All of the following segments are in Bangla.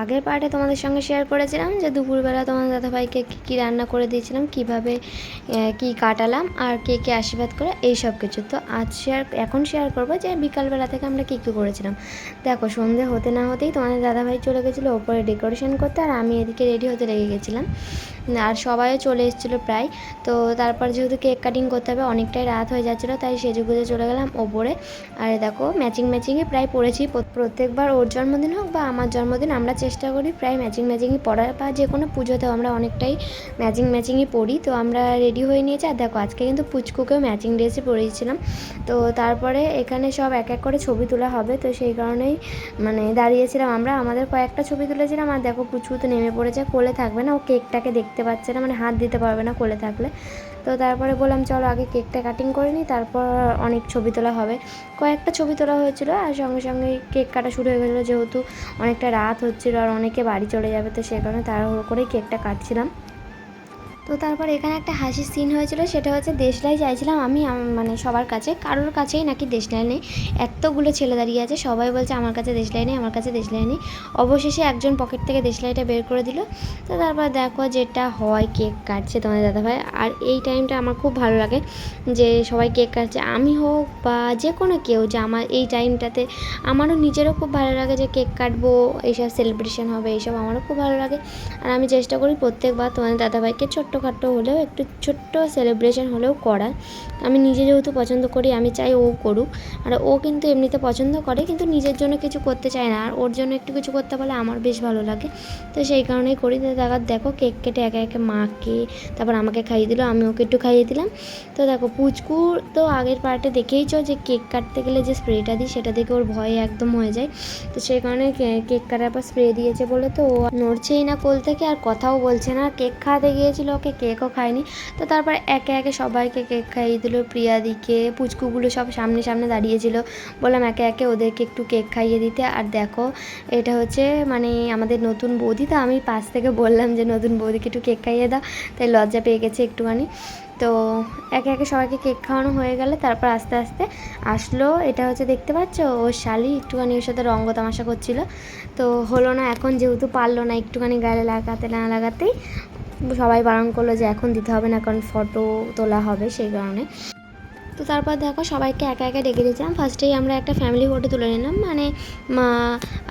আগের পার্টে তোমাদের সঙ্গে শেয়ার করেছিলাম যে দুপুরবেলা তোমাদের দাদাভাইকে কী কী রান্না করে দিয়েছিলাম, কীভাবে কি কাটালাম আর কে কে আশীর্বাদ করে এই সব কিছু। তো আজ শেয়ার এখন শেয়ার করব যে বিকালবেলা থেকে আমরা কী কী করেছিলাম। দেখো, সন্ধে হতে না হতেই তোমাদের দাদাভাই চলে গেছিল ওপরে ডেকোরেশন করতে আর আমি এদিকে রেডি হতে লেগে গেছিলাম। আর সবাইও চলে এসেছিল প্রায়। তো তারপর যেহেতু কেক কাটিং করতে হবে, অনেকটাই রাত হয়ে যাচ্ছিল, তাই সেজে গুজে চলে গেলাম ওপরে। আর দেখো ম্যাচিং ম্যাচিংয়ে প্রায় পড়েছি। প্রত্যেকবার ওর জন্মদিন হোক বা আমার জন্মদিন, আমরা চেষ্টা করি প্রায় ম্যাচিং ম্যাচিংই পড়ার বা যে কোনো পুজোতেও আমরা অনেকটাই ম্যাচিং ম্যাচিংই পড়ি। তো আমরা রেডি হয়ে নিয়েছি। আর দেখো, আজকে কিন্তু পুচকুকেও ম্যাচিং ড্রেসে পরিয়েছিলাম। তো তারপরে এখানে সব এক এক করে ছবি তোলা হবে। তো সেই কারণেই মানে দাঁড়িয়েছিলাম আমরা। আমাদের কয়েকটা ছবি তুলেছিলাম। আর দেখো, পুচকু তো নেমে পড়েছে। কোলে থাকবে না। ও কেকটাকে দেখতে পাচ্ছে না মানে হাত দিতে পারবে না কোলে থাকলে। তো তারপরে বললাম, চলো আগে কেকটা কাটিং করে নিই তারপর অনেক ছবি তোলা হবে। কয়েকটা ছবি তোলা হয়েছিল আর সঙ্গে সঙ্গে কেক কাটা শুরু হয়ে গেছিল, যেহেতু অনেকটা রাত হচ্ছিল আর অনেকে বাড়ি চলে যাবে, তো সে কারণে তাড়াহুড়ো করেই কেকটা কাটছিলাম। তো তারপর এখানে একটা হাসির সিন হয়েছিল, সেটা হচ্ছে দেশলাই চাইছিলাম আমি মানে সবার কাছে, কারোর কাছেই নাকি দেশলাই নেই। এতগুলো ছেলে দাঁড়িয়ে আছে, সবাই বলছে আমার কাছে দেশলাই নেই, আমার কাছে দেশলাই নেই। অবশেষে একজন পকেট থেকে দেশলাইটা বের করে দিল। তো তারপর দেখো যেটা হয়, কেক কাটছে তোমাদের দাদাভাই। আর এই টাইমটা আমার খুব ভালো লাগে, যে সবাই কেক কাটছে। আমি হোক বা যে কোনো কেউ যে আমার এই টাইমটাতে আমারও নিজেরও খুব ভালো লাগে যে কেক কাটবো, এইসব সেলিব্রেশন হবে, এইসব আমারও খুব ভালো লাগে। আর আমি চেষ্টা করি প্রত্যেকবার তোমাদের দাদাভাইকে ছোট্ট ছোটোখাটো হলেও, একটু ছোট্ট সেলিব্রেশন হলেও করার আমি নিজে যেহেতু পছন্দ করি, আমি চাই ও করুক। আর ও কিন্তু এমনিতে পছন্দ করে, কিন্তু নিজের জন্য কিছু করতে চায় না। আর ওর জন্য একটু কিছু করতে পারলে আমার বেশ ভালো লাগে। তো সেই কারণেই করি। দেখা, দেখো কেক কেটে একে একে মাকে তারপর আমাকে খাইয়ে দিল, আমি ওকে একটু খাইয়ে দিলাম। তো দেখো, পুচকু তো আগের পার্টে দেখেইছো যে কেক কাটতে গেলে যে স্প্রেটা দিই, সেটা দেখে ওর ভয় একদম হয়ে যায়। তো সেই কারণে কেক কাটার পর স্প্রে দিয়েছে বলে তো ও নড়ছেই না কোল থেকে, আর কথাও বলছে না। কেক খাওয়াতে গিয়েছিল ওকে কেকও খায়নি তো তারপর একে একে সবাইকে কেক খাইয়ে দিল, প্রিয়াদিকে, পুচকুগুলো সব সামনে সামনে দাঁড়িয়েছিল। বললাম একে একে ওদেরকে একটু কেক খাইয়ে দিতে। আর দেখো, এটা হচ্ছে মানে আমাদের নতুন বৌদি। তো আমি পাশ থেকে বললাম যে, নতুন বৌদিকে একটু কেক খাইয়ে দাও। তাই লজ্জা পেয়ে গেছে একটুখানি। তো একে একে সবাইকে কেক খাওয়ানো হয়ে গেলে। তারপর আস্তে আস্তে আসলো, এটা হচ্ছে দেখতে পাচ্ছ? ও শালি একটুখানি ওর সাথে রঙ্গ তামাশা করছিল। তো হলো না, এখন যেহেতু পারল না একটুখানি গায়ে লাগাতে না লাগাতেই সবাই বারণ করল যে এখন দিতে হবে না, কারণ ফটো তোলা হবে সেই কারণে। তো তারপর দেখো সবাইকে একা একা ডেকে দিয়েছিলাম। ফার্স্টেই আমরা একটা ফ্যামিলি ফটো তুলে নিলাম। মানে মা,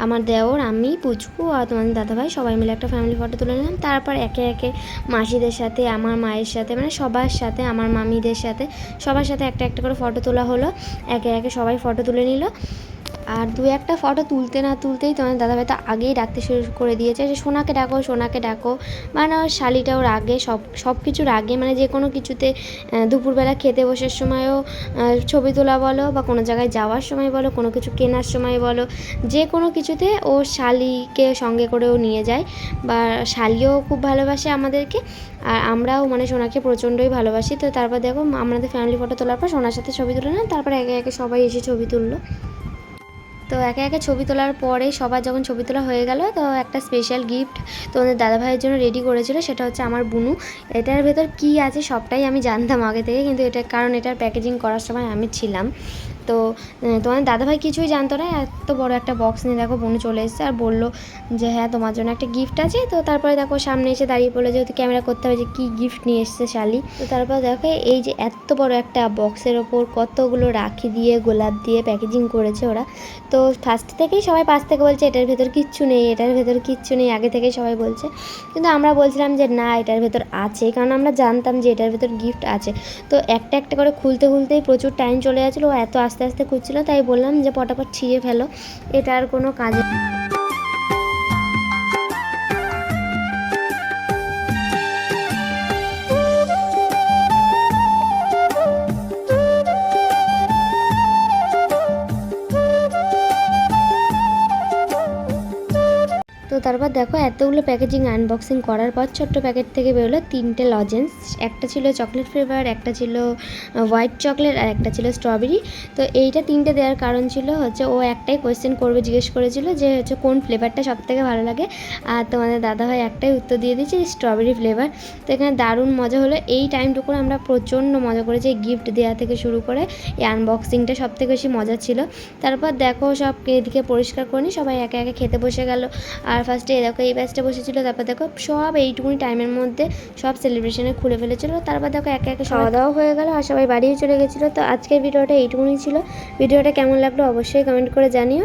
আমার দেওর, আমি, পুচকু আর তোমাদের দাদাভাই সবাই মিলে একটা ফ্যামিলি ফটো তুলে নিলাম। তারপর একে একে মাসিদের সাথে, আমার মায়ের সাথে মানে সবার সাথে, আমার মামিদের সাথে সবার সাথে একটা একটা করে ফটো তোলা হলো। একে একে সবাই ফটো তুলে নিল। আর দু একটা ফটো তুলতে না তুলতেই তোমার দাদাভাই তো আগেই ডাকতে শুরু করে দিয়েছে যে, সোনাকে ডাকো সোনাকে ডাকো। মানে ওর শালিটাও রাগে সব সব কিছুর আগে মানে যে কোনো কিছুতে দুপুরবেলা খেতে বসার সময়ও ছবি তোলা বলো বা কোনো জায়গায় যাওয়ার সময় বলো, কোনো কিছু কেনার সময় বলো, যে কোনো কিছুতে ও শালিকে সঙ্গে করেও নিয়ে যায় বা শালিও খুব ভালোবাসে আমাদেরকে আর আমরাও মানে সোনাকে প্রচণ্ডই ভালোবাসি। তো তারপর দেখো, আমাদের ফ্যামিলি ফটো তোলার পর সোনার সাথে ছবি তুলে না তারপর একে একে সবাই এসে ছবি তুললো। তো একে একে ছবি তোলার পরে সবার যখন ছবি তোলা হয়ে গেল, তো একটা স্পেশাল গিফট তো তোমাদের দাদাভাইয়ের জন্য রেডি করেছিল, সেটা হচ্ছে আমার বুনু। এটার ভেতর কি আছে সবটাই আমি জানতাম আগে থেকে, কিন্তু এটা, কারণ এটার প্যাকেজিং করার সময় আমি ছিলাম। তো তোমার দাদাভাই কিছুই জানতো না। এত বড় একটা বক্স নিয়ে দেখো, বোন চলে এসেছে আর বলল যে হ্যাঁ তোমার জন্য একটা গিফট আছে। তো তারপরে দেখো, সামনে এসে দাঁড়িয়ে পড়ল যেহেতু ক্যামেরা করতে হবে যে, কী গিফট নিয়ে এসছে শালি? তো তারপর দেখো, এই যে এত বড় একটা বক্সের ওপর কতগুলো রাখি দিয়ে, গোলাপ দিয়ে প্যাকেজিং করেছে ওরা। তো ফার্স্ট থেকেই সবাই পাশ থেকে বলছে, এটার ভেতর কিচ্ছু নেই, এটার ভেতর কিচ্ছু নেই। আগে থেকেই সবাই বলছে। কিন্তু আমরা বলছিলাম যে, না, এটার ভেতর আছে। কারণ আমরা জানতাম যে, এটার ভেতর গিফট আছে। তো একটা একটা করে খুলতে খুলতেই প্রচুর টাইম চলে যাচ্ছিল এত আস্তে আস্তে আস্তে খুঁজছিল তাই বললাম যে পটাপট ছিঁড়ে ফেলো। এটা আর কোনো কাজে তারপর দেখো এতগুলো প্যাকেজিং আনবক্সিং করার পর ছোট্ট প্যাকেট থেকে বেরোলো তিনটে লজেন্স একটা ছিল চকলেট ফ্লেভার একটা ছিল হোয়াইট চকলেট আর একটা ছিল স্ট্রবেরি তো এইটা তিনটে দেওয়ার কারণ ছিল হচ্ছে ও একটাই কোয়েশ্চেন করবে, জিজ্ঞেস করেছিল যে হচ্ছে কোন ফ্লেভারটা সব থেকে ভালো লাগে। আর তোমাদের দাদা দাদাভাই একটাই উত্তর দিয়ে দিয়েছে স্ট্রবেরি ফ্লেভার তো এখানে দারুণ মজা হলো। এই টাইমটুকু আমরা প্রচণ্ড মজা করেছি গিফট দেওয়া থেকে শুরু করে। এই আনবক্সিংটা সব থেকে বেশি মজা ছিল। তারপর দেখো সব এদিকে পরিষ্কার করে সবাই একে একে খেতে বসে গেল। আর ফার্স্টে দেখো, এই ব্যাচটা বসেছিল, তারপর দেখো সব এইটুকুনি টাইমের মধ্যে সব সেলিব্রেশনে খুলে ফেলেছিল। তারপর দেখো একে একে খাওয়া দাওয়া হয়ে গেল আর সবাই বাড়িও চলে গেছিল। তো আজকের ভিডিওটা এইটুকুনি ছিল। ভিডিওটা কেমন লাগল অবশ্যই কমেন্ট করে জানিও।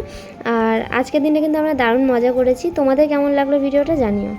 আর আজকের দিনে কিন্তু আমরা দারুণ মজা করেছি। তোমাদের কেমন লাগল ভিডিওটা জানিও।